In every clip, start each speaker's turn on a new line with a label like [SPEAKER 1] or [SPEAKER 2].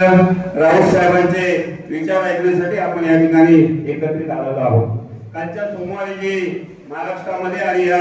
[SPEAKER 1] राऊत साहेबांचे विचार ऐकण्यासाठी आपण या ठिकाणी एकत्रित आलेलो आहोत. कालच्या सोमवारी जी महाराष्ट्रामध्ये आणि या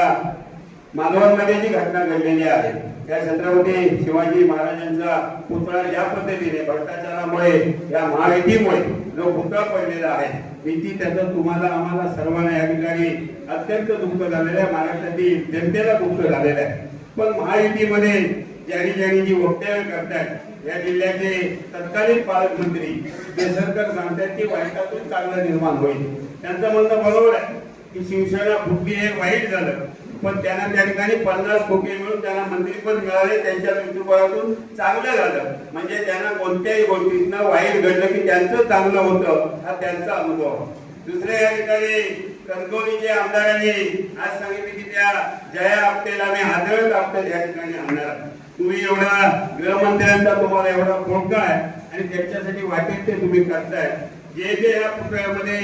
[SPEAKER 1] मालवणमध्ये जी घटना घडलेली आहे त्या छत्रपती शिवाजी महाराजांचा पुतळा ज्या पद्धतीने भ्रष्टाचारामुळे या महायुतीमुळे जो पुतळा पडलेला आहे भीती त्याचं तुम्हाला आम्हाला सर्वांना या ठिकाणी अत्यंत दुःख झालेलं आहे. महाराष्ट्रातील जनतेला दुःख झालेलं आहे. पण महायुतीमध्ये ज्यांनी ज्यांनी जी वक्तव्य करतात या जिल्ह्याचे तत्कालीन पालकमंत्री देसरकर सांगतात की वाईटातून चांगलं निर्माण होईल. त्यांचं म्हणणं बरोबर आहे की शिवसेना फुटली हे वाईट झालं पण त्यांना त्या ठिकाणी पन्नास खोके मिळून त्यांना मंत्रीपद मिळाले त्यांच्या मृत्यूपणातून चांगलं झालं. म्हणजे त्यांना कोणत्याही गोष्टीतनं वाईट घडलं की त्यांचं चांगलं होतं हा त्यांचा अनुभव. दुसऱ्या या ठिकाणी कणकवलीच्या आमदारांनी आज सांगितले की त्या जया आपटेला मी हादरत आपटे या ठिकाणी आणणार तुम्ही एवढा गृहमंत्र्यांचा तुम्हाला एवढा पोटका आहे आणि त्याच्यासाठी वाटेल ते तुम्ही करताय. जे जे या पुतळ्यामध्ये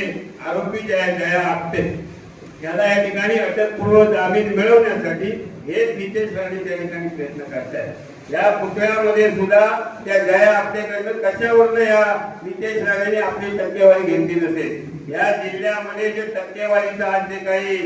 [SPEAKER 1] आरोपी जे आहे जया आपटे याला या ठिकाणी अटकपूर्व जामीन मिळवण्यासाठी हे नितेश राणे त्या ठिकाणी प्रयत्न करतायत. या पुतळ्यामध्ये सुद्धा त्या जया आपल्याकडनं कशावरनं या नितेश राणेने आपली टक्केवारी घेतली नसेल? या जिल्ह्यामध्ये जे टक्केवारीचं आज जे काही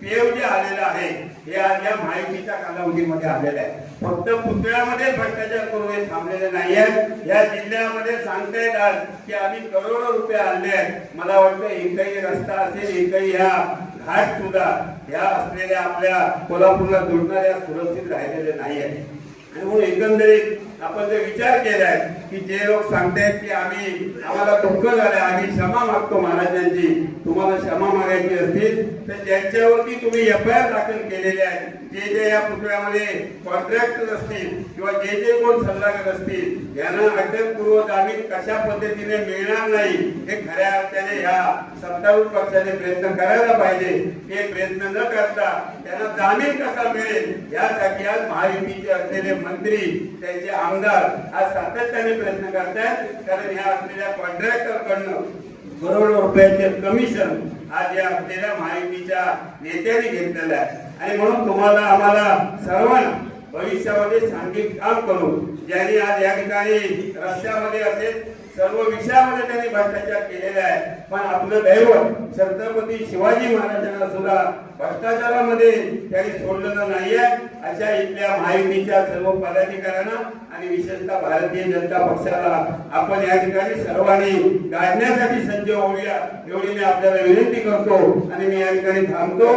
[SPEAKER 1] पेव जे आलेलं आहे हे आज या माहितीच्या कालावधीमध्ये आलेलं आहे. फक्त पुतळ्यामध्ये भ्रष्टाचार करून हे थांबलेले नाही आहेत या जिल्ह्यामध्ये सांगता येतात की आम्ही करोडो रुपये आणले आहेत. मला वाटतं एकही रस्ता असेल एकही ह्या घाट सुद्धा ह्या असलेल्या आपल्या कोल्हापूरला जोडणाऱ्या सुरक्षित राहिलेले नाही आहेत आणि म्हणून एकंदरीत आपण जर विचार केलाय की जे लोक सांगतायत की आम्ही आम्हाला दुःख झालं आम्ही क्षमा मागतो महाराजांची. तुम्हाला क्षमा मागायची असतील तर त्यांच्यावरती तुम्ही एफ आय आर दाखल केलेले आहेत जे जे या पुतळ्यामध्ये कॉन्ट्रॅक्टर असतील किंवा जे जे कोण सल्लागार असतील यांना अटकपूर्व जामीन कशा पद्धतीने मिळणार नाही हे खऱ्या अर्थाने ह्या सत्तारूढ पक्षाने प्रयत्न करायला पाहिजे. हे प्रयत्न न करता त्यांना जामीन कसा मिळेल यासाठी आज महायुतीचे असलेले मंत्री त्यांचे आमदार आज सातत्याने प्रयत्न करतायत कारण ह्या असलेल्या कॉन्ट्रॅक्टर कडनं करोडो रुपयाचे कमिशन आज या असलेल्या माहितीच्या नेत्याने घेतलेलं आहे. आणि म्हणून तुम्हाला आम्हाला सर्वांना भविष्यामध्ये सांघिक काम करू. ज्यांनी आज या ठिकाणी रस्त्यामध्ये असेल सर्व विषयामध्ये त्यांनी भ्रष्टाचार केलेला आहे. पण आपलं दैवत छत्रपती शिवाजी महाराजांना सुद्धा भ्रष्टाचारामध्ये त्यांनी सोडलेलं नाहीये. अशा इथल्या महायुतीच्या सर्व पदाधिकाऱ्यांना आणि विशेषतः भारतीय जनता पक्षाला आपण या ठिकाणी सर्वांनी गाडण्यासाठी सज्ज होऊया एवढी मी आपल्याला विनंती करतो आणि मी या ठिकाणी थांबतो.